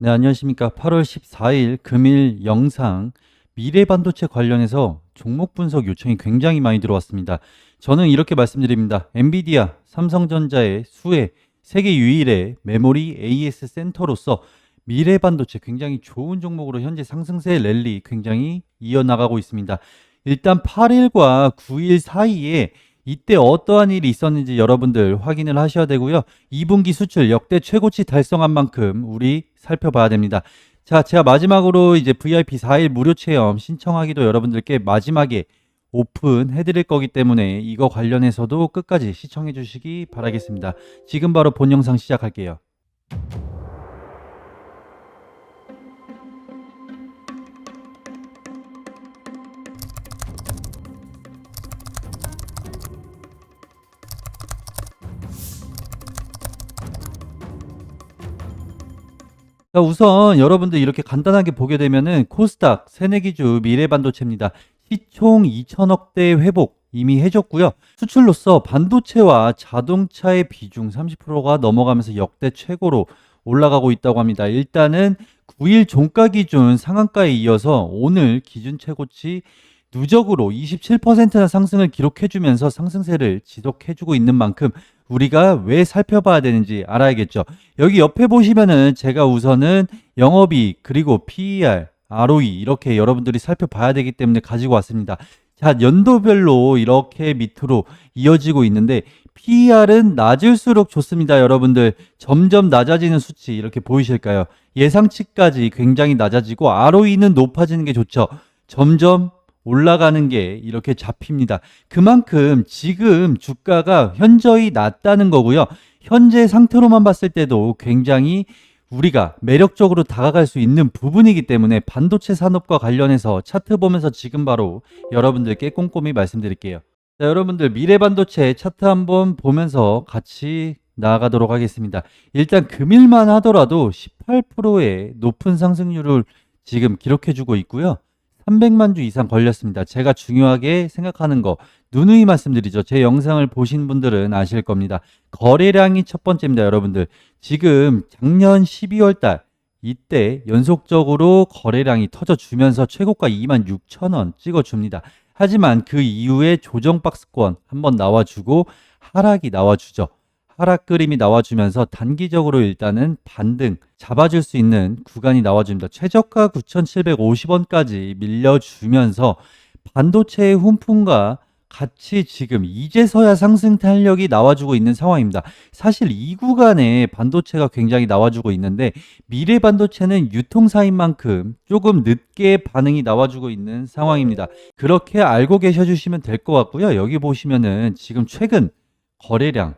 네, 안녕하십니까. 8월 14일 금일 영상 미래 반도체 관련해서 종목 분석 요청이 굉장히 많이 들어왔습니다. 저는 이렇게 말씀드립니다. 엔비디아, 삼성전자의 수혜, 세계 유일의 메모리 AS 센터로서 미래 반도체 굉장히 좋은 종목으로 현재 상승세 랠리 굉장히 이어나가고 있습니다. 일단 8일과 9일 사이에 이때 어떠한 일이 있었는지 여러분들 확인을 하셔야 되고요. 2분기 수출 역대 최고치 달성한 만큼 우리 살펴봐야 됩니다. 자, 제가 마지막으로 이제 VIP 4일 무료 체험 신청하기도 여러분들께 마지막에 오픈해 드릴 거기 때문에 이거 관련해서도 끝까지 시청해 주시기 바라겠습니다. 지금 바로 본 영상 시작할게요. 자, 우선 여러분들 이렇게 간단하게 보게 되면은 코스닥 새내기주 미래반도체입니다. 시총 2천억대 회복 이미 해줬고요. 수출로서 반도체와 자동차의 비중 30%가 넘어가면서 역대 최고로 올라가고 있다고 합니다. 일단은 9일 종가 기준 상한가에 이어서 오늘 기준 최고치 누적으로 27%나 상승을 기록해주면서 상승세를 지속해주고 있는 만큼 우리가 왜 살펴봐야 되는지 알아야겠죠. 여기 옆에 보시면은 제가 우선은 영업이익 그리고 PER, ROE 이렇게 여러분들이 살펴봐야 되기 때문에 가지고 왔습니다. 자, 연도별로 이렇게 밑으로 이어지고 있는데 PER은 낮을수록 좋습니다, 여러분들. 점점 낮아지는 수치 이렇게 보이실까요? 예상치까지 굉장히 낮아지고 ROE는 높아지는 게 좋죠. 점점 올라가는 게 이렇게 잡힙니다. 그만큼 지금 주가가 현저히 낮다는 거고요. 현재 상태로만 봤을 때도 굉장히 우리가 매력적으로 다가갈 수 있는 부분이기 때문에 반도체 산업과 관련해서 차트 보면서 지금 바로 여러분들께 꼼꼼히 말씀드릴게요. 자, 여러분들 미래 반도체 차트 한번 보면서 같이 나아가도록 하겠습니다. 일단 금일만 하더라도 18%의 높은 상승률을 지금 기록해주고 있고요. 300만 주 이상 걸렸습니다. 제가 중요하게 생각하는 거 누누이 말씀드리죠. 제 영상을 보신 분들은 아실 겁니다. 거래량이 첫 번째입니다, 여러분들. 지금 작년 12월 달 이때 연속적으로 거래량이 터져 주면서 최고가 2만 6천 원 찍어 줍니다. 하지만 그 이후에 조정 박스권 한번 나와 주고 하락이 나와 주죠. 하락 그림이 나와주면서 단기적으로 일단은 반등 잡아줄 수 있는 구간이 나와줍니다. 최저가 9,750원까지 밀려주면서 반도체의 훈풍과 같이 지금 이제서야 상승 탄력이 나와주고 있는 상황입니다. 사실 이 구간에 반도체가 굉장히 나와주고 있는데 미래 반도체는 유통사인 만큼 조금 늦게 반응이 나와주고 있는 상황입니다. 그렇게 알고 계셔 주시면 될 것 같고요. 여기 보시면은 지금 최근 거래량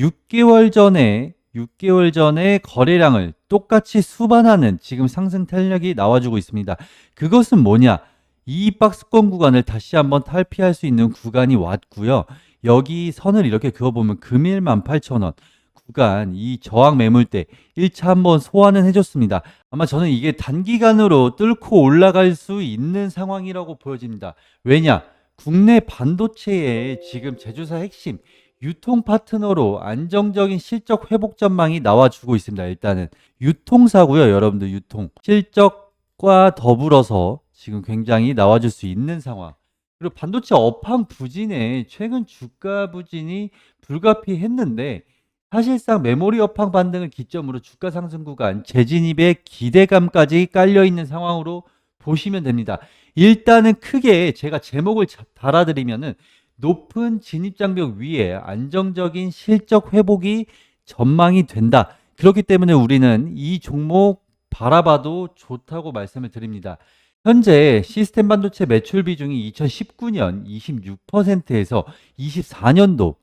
6개월 전에 6개월 전에 거래량을 똑같이 수반하는 지금 상승 탄력이 나와주고 있습니다. 그것은 뭐냐? 이 박스권 구간을 다시 한번 탈피할 수 있는 구간이 왔고요. 여기 선을 이렇게 그어보면 금일 18,000원 구간 이 저항 매물대 1차 한번 소환은 해줬습니다. 아마 저는 이게 단기간으로 뚫고 올라갈 수 있는 상황이라고 보여집니다. 왜냐? 국내 반도체의 지금 제조사 핵심 유통 파트너로 안정적인 실적 회복 전망이 나와주고 있습니다. 일단은 유통사고요, 여러분들 유통 실적과 더불어서 지금 굉장히 나와줄 수 있는 상황. 그리고 반도체 업황 부진에 최근 주가 부진이 불가피했는데 사실상 메모리 업황 반등을 기점으로 주가 상승 구간 재진입의 기대감까지 깔려 있는 상황으로 보시면 됩니다. 일단은 크게 제가 제목을 자- 달아드리면은 높은 진입장벽 위에 안정적인 실적 회복이 전망이 된다. 그렇기 때문에 우리는 이 종목 바라봐도 좋다고 말씀을 드립니다. 현재 시스템 반도체 매출 비중이 2019년 26%에서 24년도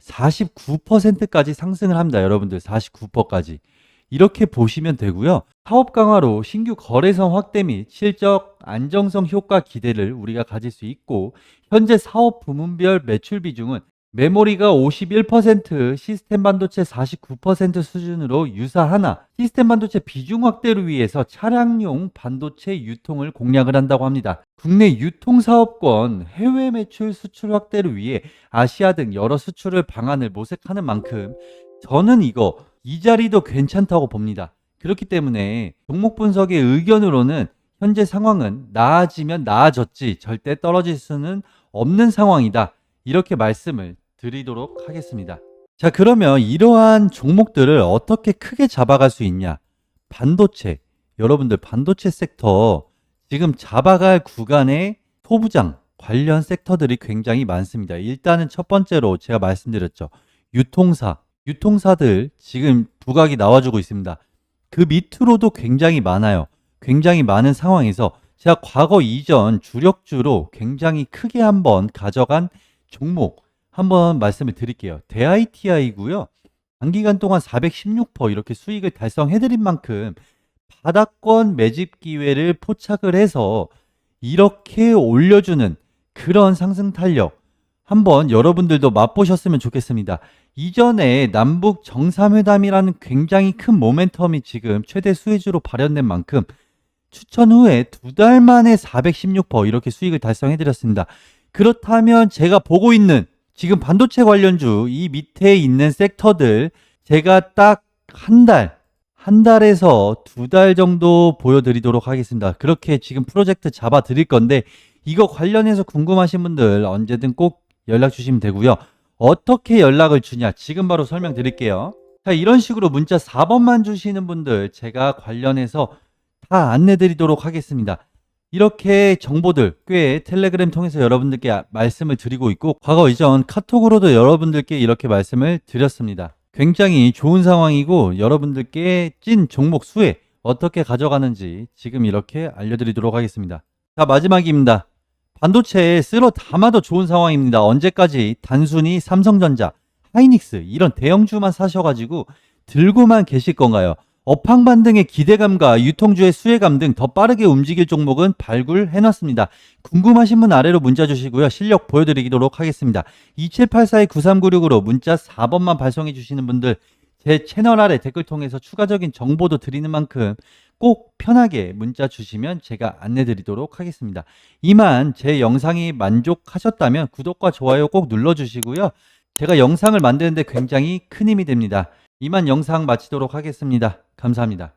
49%까지 상승을 합니다. 여러분들 49%까지. 이렇게 보시면 되고요. 사업 강화로 신규 거래선 확대 및 실적 안정성 효과 기대를 우리가 가질 수 있고 현재 사업 부문별 매출 비중은 메모리가 51%, 시스템 반도체 49% 수준으로 유사하나 시스템 반도체 비중 확대를 위해서 차량용 반도체 유통을 공략을 한다고 합니다. 국내 유통 사업권 해외 매출 수출 확대를 위해 아시아 등 여러 수출을 방안을 모색하는 만큼 저는 이거 이 자리도 괜찮다고 봅니다. 그렇기 때문에 종목 분석의 의견으로는 현재 상황은 나아지면 나아졌지 절대 떨어질 수는 없는 상황이다. 이렇게 말씀을 드리도록 하겠습니다. 자, 그러면 이러한 종목들을 어떻게 크게 잡아갈 수 있냐? 반도체. 여러분들 반도체 섹터 지금 잡아갈 구간에 소부장 관련 섹터들이 굉장히 많습니다. 일단은 첫 번째로 제가 말씀드렸죠. 유통사. 유통사들 지금 부각이 나와주고 있습니다. 그 밑으로도 굉장히 많아요. 굉장히 많은 상황에서 제가 과거 이전 주력주로 굉장히 크게 한번 가져간 종목 한번 말씀을 드릴게요. 대ITI고요. 단기간 동안 416% 이렇게 수익을 달성해드린 만큼 바닥권 매집 기회를 포착을 해서 이렇게 올려주는 그런 상승 탄력 한번 여러분들도 맛보셨으면 좋겠습니다. 이전에 남북 정상회담이라는 굉장히 큰 모멘텀이 지금 최대 수혜주로 발현된 만큼 추천 후에 두 달 만에 416% 이렇게 수익을 달성해 드렸습니다. 그렇다면 제가 보고 있는 지금 반도체 관련주 이 밑에 있는 섹터들 제가 딱 한 달, 한 달에서 두 달 정도 보여드리도록 하겠습니다. 그렇게 지금 프로젝트 잡아 드릴 건데 이거 관련해서 궁금하신 분들 언제든 꼭 연락 주시면 되고요. 어떻게 연락을 주냐 지금 바로 설명드릴게요. 자 이런 식으로 문자 4번만 주시는 분들 제가 관련해서 다 안내 드리도록 하겠습니다. 이렇게 정보들 꽤 텔레그램 통해서 여러분들께 말씀을 드리고 있고 과거 이전 카톡으로도 여러분들께 이렇게 말씀을 드렸습니다. 굉장히 좋은 상황이고 여러분들께 찐 종목 수혜 어떻게 가져가는지 지금 이렇게 알려드리도록 하겠습니다. 자 마지막입니다. 반도체에 쓸어 담아도 좋은 상황입니다. 언제까지 단순히 삼성전자, 하이닉스 이런 대형주만 사셔가지고 들고만 계실 건가요? 업황 반 등의 기대감과 유통주의 수혜감 등 더 빠르게 움직일 종목은 발굴해놨습니다. 궁금하신 분 아래로 문자 주시고요. 실력 보여드리도록 하겠습니다. 2784-9396으로 문자 4번만 발송해 주시는 분들 제 채널 아래 댓글 통해서 추가적인 정보도 드리는 만큼 꼭 편하게 문자 주시면 제가 안내 드리도록 하겠습니다. 이만 제 영상이 만족하셨다면 구독과 좋아요 꼭 눌러주시고요. 제가 영상을 만드는데 굉장히 큰 힘이 됩니다. 이만 영상 마치도록 하겠습니다. 감사합니다.